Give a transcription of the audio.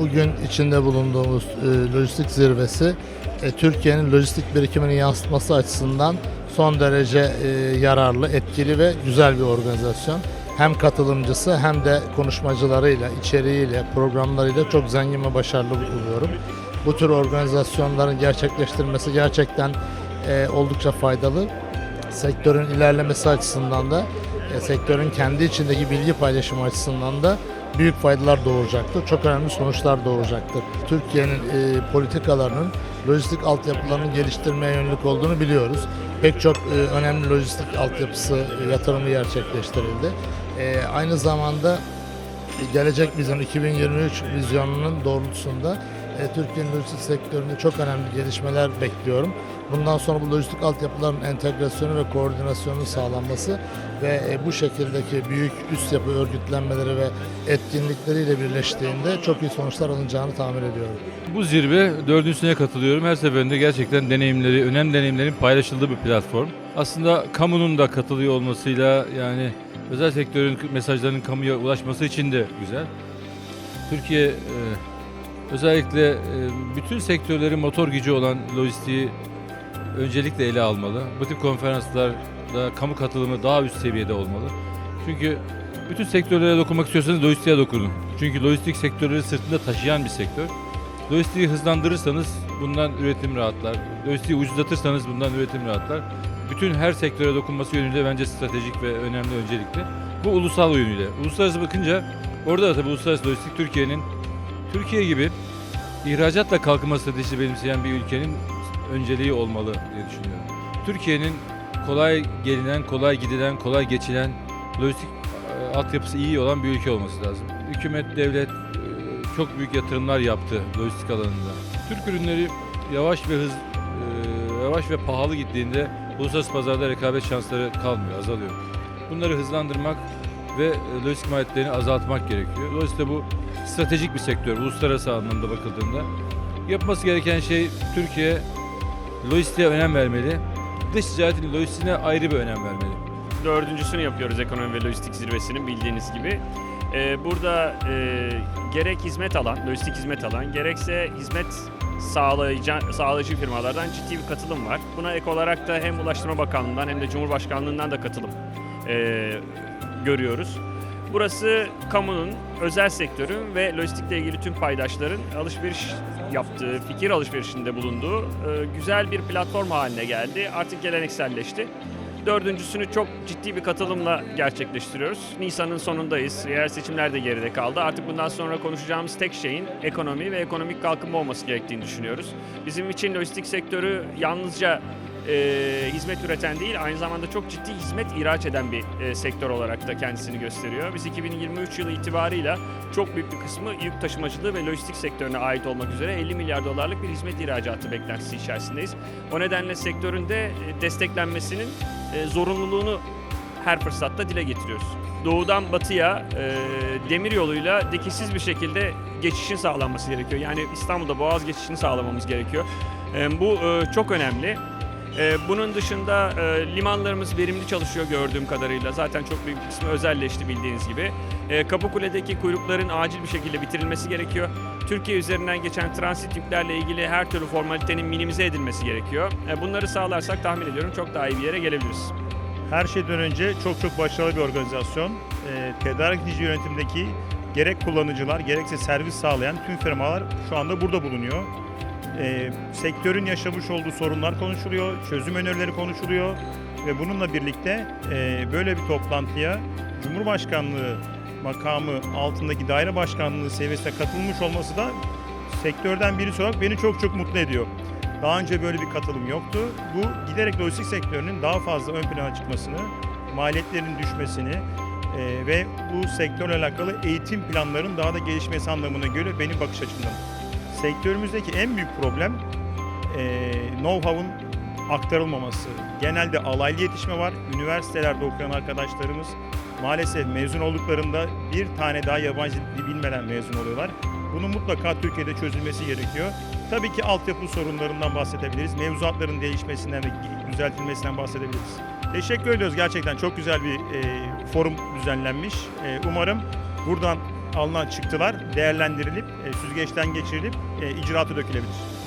bugün içinde bulunduğumuz e, lojistik zirvesi e, Türkiye'nin lojistik birikimini yansıtması açısından son derece e, yararlı, etkili ve güzel bir organizasyon. Hem katılımcısı hem de konuşmacılarıyla, içeriğiyle, programlarıyla çok zengin ve başarılı buluyorum. Bu tür organizasyonların gerçekleştirilmesi gerçekten e, oldukça faydalı. Sektörün ilerlemesi açısından da, e, sektörün kendi içindeki bilgi paylaşımı açısından da büyük faydalar doğuracaktır. Çok önemli sonuçlar doğuracaktır. Türkiye'nin e, politikalarının lojistik altyapılarının geliştirmeye yönelik olduğunu biliyoruz. Pek çok e, önemli lojistik altyapısı e, yatırımı gerçekleştirildi. E, aynı zamanda gelecek vizyon 2023 vizyonunun doğrultusunda e, Türkiye'nin lojistik sektöründe çok önemli gelişmeler bekliyorum. Bundan sonra bu lojistik altyapıların entegrasyonu ve koordinasyonunun sağlanması ve e, bu şekildeki büyük üst yapı örgütlenmeleri ve etkinlikleriyle birleştiğinde çok iyi sonuçlar alınacağını tahmin ediyorum. Bu zirve dördüncüsüne katılıyorum. Her seferinde gerçekten deneyimleri, önemli deneyimlerin paylaşıldığı bir platform. Aslında kamunun da katılıyor olmasıyla yani özel sektörün mesajlarının kamuya ulaşması için de güzel. Türkiye e, özellikle e, bütün sektörleri motor gücü olan lojistiği öncelikle ele almalı. Bu tip konferanslarda kamu katılımı daha üst seviyede olmalı. Çünkü bütün sektörlere dokunmak istiyorsanız lojistiğe dokunun. Çünkü lojistik sektörleri sırtında taşıyan bir sektör. Lojistiği hızlandırırsanız bundan üretim rahatlar. Lojistiği ucuzlatırsanız bundan üretim rahatlar. Bütün her sektöre dokunması yönüyle bence stratejik ve önemli öncelikli. Bu ulusal yönüyle. Uluslararası bakınca orada da tabii uluslararası lojistik Türkiye'nin Türkiye gibi ihracatla kalkınma stratejisi benimseyen bir ülkenin önceliği olmalı diye düşünüyorum. Türkiye'nin kolay gelinen, kolay gidilen, kolay geçilen lojistik e, altyapısı iyi olan bir ülke olması lazım. Hükümet, devlet e, çok büyük yatırımlar yaptı lojistik alanında. Türk ürünleri yavaş ve hız e, yavaş ve pahalı gittiğinde uluslararası pazarda rekabet şansları kalmıyor, azalıyor. Bunları hızlandırmak ve lojistik maliyetlerini azaltmak gerekiyor. Dolayısıyla bu stratejik bir sektör uluslararası anlamda bakıldığında. Yapması gereken şey Türkiye lojistiğe önem vermeli. Dış ticaretin lojistiğine ayrı bir önem vermeli. Dördüncüsünü yapıyoruz ekonomi ve lojistik zirvesinin bildiğiniz gibi. Ee, burada e, gerek hizmet alan, lojistik hizmet alan, gerekse hizmet sağlayıcı, sağlayıcı firmalardan ciddi bir katılım var. Buna ek olarak da hem Ulaştırma Bakanlığı'ndan hem de Cumhurbaşkanlığı'ndan da katılım e, görüyoruz. Burası kamunun, özel sektörün ve lojistikle ilgili tüm paydaşların alışveriş yaptığı, fikir alışverişinde bulunduğu e, güzel bir platform haline geldi. Artık gelenekselleşti. Dördüncüsünü çok ciddi bir katılımla gerçekleştiriyoruz. Nisan'ın sonundayız. Yerel seçimler de geride kaldı. Artık bundan sonra konuşacağımız tek şeyin ekonomi ve ekonomik kalkınma olması gerektiğini düşünüyoruz. Bizim için lojistik sektörü yalnızca e, hizmet üreten değil, aynı zamanda çok ciddi hizmet ihraç eden bir e, sektör olarak da kendisini gösteriyor. Biz 2023 yılı itibarıyla çok büyük bir kısmı yük taşımacılığı ve lojistik sektörüne ait olmak üzere 50 milyar dolarlık bir hizmet ihracatı beklentisi içerisindeyiz. O nedenle sektörün de e, desteklenmesinin e, zorunluluğunu her fırsatta dile getiriyoruz. Doğudan batıya e, demir yoluyla dikişsiz bir şekilde geçişin sağlanması gerekiyor. Yani İstanbul'da boğaz geçişini sağlamamız gerekiyor. E, bu e, çok önemli. Ee, Bunun dışında e, limanlarımız verimli çalışıyor gördüğüm kadarıyla. Zaten çok büyük bir kısmı özelleşti bildiğiniz gibi. Ee, Kapıkule'deki kuyrukların acil bir şekilde bitirilmesi gerekiyor. Türkiye üzerinden geçen transit yüklerle ilgili her türlü formalitenin minimize edilmesi gerekiyor. Ee, Bunları sağlarsak tahmin ediyorum çok daha iyi bir yere gelebiliriz. Her şeyden önce çok çok başarılı bir organizasyon. E, tedarikçi yönetimdeki gerek kullanıcılar gerekse servis sağlayan tüm firmalar şu anda burada bulunuyor. E, sektörün yaşamış olduğu sorunlar konuşuluyor, çözüm önerileri konuşuluyor ve bununla birlikte e, böyle bir toplantıya Cumhurbaşkanlığı makamı altındaki daire başkanlığı seviyesine katılmış olması da sektörden birisi olarak beni çok çok mutlu ediyor. Daha önce böyle bir katılım yoktu. Bu giderek lojistik sektörünün daha fazla ön plana çıkmasını, maliyetlerin düşmesini e, ve bu sektörle alakalı eğitim planlarının daha da gelişmesi anlamına göre benim bakış açımdan. Sektörümüzdeki en büyük problem e, know-how'un aktarılmaması. Genelde alaylı yetişme var. Üniversitelerde okuyan arkadaşlarımız maalesef mezun olduklarında bir tane daha yabancı dil bilmeden mezun oluyorlar. Bunun mutlaka Türkiye'de çözülmesi gerekiyor. Tabii ki altyapı sorunlarından bahsedebiliriz. Mevzuatların değişmesinden ve düzeltilmesinden bahsedebiliriz. Teşekkür ediyoruz gerçekten çok güzel bir e, forum düzenlenmiş. E, umarım buradan alınan çıktılar değerlendirilip, e, süzgeçten geçirilip e, icraata dökülebilir.